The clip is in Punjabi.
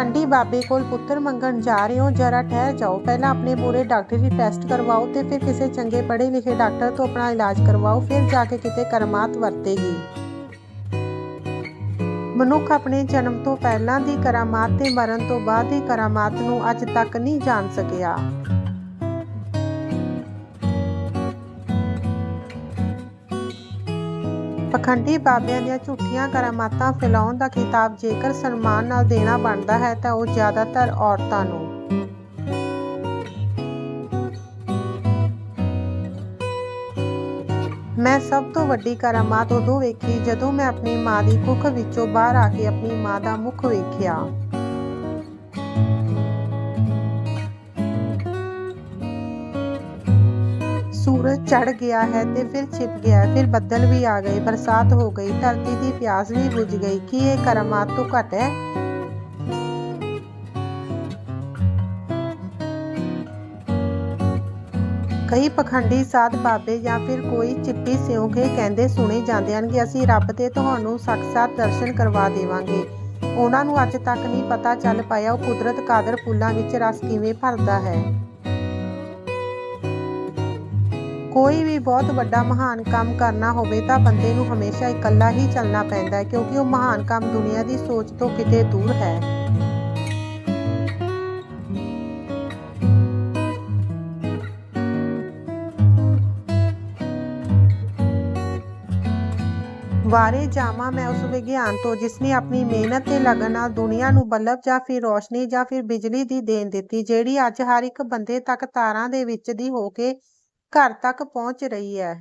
ਪਖੰਡੀ ਬਾਬੇ ਕੋਲ ਪੁੱਤਰ ਮੰਗਣ ਜਾ ਰਹੇ ਹੋ, ਜਰਾ ਠਹਿਰ ਜਾਓ। ਪਹਿਲਾਂ ਆਪਣੇ ਪੂਰੇ ਡਾਕਟਰੀ ਟੈਸਟ ਕਰਵਾਓ ਤੇ ਫਿਰ ਕਿਸੇ ਚੰਗੇ ਪੜ੍ਹੇ ਲਿਖੇ ਡਾਕਟਰ ਤੋਂ ਆਪਣਾ ਇਲਾਜ ਕਰਵਾਓ, ਫਿਰ ਜਾ ਕੇ ਕਿਤੇ ਕਰਮਾਤ ਵਰਤੇਗੀ। ਮਨੁੱਖ ਆਪਣੇ ਜਨਮ ਤੋਂ ਪਹਿਲਾਂ ਦੀ ਕਰਾਮਾਤ ਤੇ ਮਰਨ ਤੋਂ ਬਾਅਦ ਦੀ ਕਰਾਮਾਤ ਨੂੰ ਅੱਜ ਤੱਕ ਨਹੀਂ ਜਾਣ ਸਕਿਆ। ਪਖੰਡੀ ਬਾਬਿਆਂ ਦੀਆਂ ਝੂਠੀਆਂ ਕਰਾਮਾਤਾਂ ਫੈਲਾਉਣ ਦਾ ਖਿਤਾਬ ਜੇਕਰ ਸਨਮਾਨ ਨਾਲ ਦੇਣਾ ਬਣਦਾ ਹੈ ਤਾਂ ਉਹ ਜ਼ਿਆਦਾਤਰ ਔਰਤਾਂ ਨੂੰ। ਮੈਂ ਸਭ ਤੋਂ ਵੱਡੀ ਕਰਾਮਾਤ ਉਦੋਂ ਵੇਖੀ ਜਦੋਂ ਮੈਂ ਆਪਣੀ ਮਾਂ ਦੀ ਕੁੱਖ ਵਿੱਚੋਂ ਬਾਹਰ ਆ ਕੇ ਆਪਣੀ ਮਾਂ ਦਾ ਮੁਖ ਵੇਖਿਆ। ਸੂਰਜ ਚੜ ਗਿਆ ਹੈ ਤੇ ਫਿਰ ਛਿਪ ਗਿਆ, ਫਿਰ ਬੱਦਲ ਵੀ ਆ ਗਏ, ਬਰਸਾਤ ਹੋ ਗਈ, ਧਰਤੀ ਦੀ ਪਿਆਸ ਵੀ ਬੁਝ ਗਈ। ਕੀ ਇਹ ਕਰਾਮਾਤ ਤੋਂ ਘੱਟ ਹੈ? ਕਈ ਪਖੰਡੀ ਸਾਧ ਬਾਬੇ ਜਾਂ ਫਿਰ ਕੋਈ ਚਿੱਟੀ ਸਿਉਂਕੇ ਕਹਿੰਦੇ ਸੁਣੇ ਜਾਂਦੇ ਹਨ ਕਿ ਅਸੀਂ ਰੱਬ ਤੇ ਤੁਹਾਨੂੰ ਸਾਖਸਾਤ ਦਰਸ਼ਨ ਕਰਵਾ ਦੇਵਾਂਗੇ। ਉਹਨਾਂ ਨੂੰ ਅੱਜ ਤੱਕ ਨਹੀਂ ਪਤਾ ਚੱਲ ਪਾਇਆ ਉਹ ਕੁਦਰਤ ਕਾਦਰ ਫੁੱਲਾਂ ਵਿੱਚ ਰਸ ਕਿਵੇਂ ਭਰਦਾ ਹੈ। ਕੋਈ ਵੀ ਬਹੁਤ ਵੱਡਾ ਮਹਾਨ ਕੰਮ ਕਰਨਾ ਹੋਵੇ ਤਾਂ ਬੰਦੇ ਨੂੰ ਹਮੇਸ਼ਾ ਇਕੱਲਾ ਹੀ ਚੱਲਣਾ ਪੈਂਦਾ ਹੈ, ਕਿਉਂਕਿ ਉਹ ਮਹਾਨ ਕੰਮ ਦੁਨੀਆ ਦੀ ਸੋਚ ਤੋਂ ਕਿਤੇ ਦੂਰ ਹੈ। ਵਾਰੇ ਜਾਵਾਂ ਮੈਂ ਉਸ ਵਿਗਿਆਨ ਤੋਂ ਜਿਸ ਨੇ ਆਪਣੀ ਮਿਹਨਤ ਤੇ ਲਗਨ ਨਾਲ ਦੁਨੀਆ ਨੂੰ ਬਲਬ ਜਾਂ ਫਿਰ ਰੋਸ਼ਨੀ ਜਾਂ ਫਿਰ ਬਿਜਲੀ ਦੀ ਦੇਣ ਦਿੱਤੀ, ਜਿਹੜੀ ਅੱਜ ਹਰ ਇੱਕ ਬੰਦੇ ਤੱਕ ਤਾਰਾਂ ਦੇ ਵਿੱਚ ਦੀ ਹੋ ਕੇ ਘਰ ਤੱਕ ਪਹੁੰਚ ਰਹੀ ਹੈ।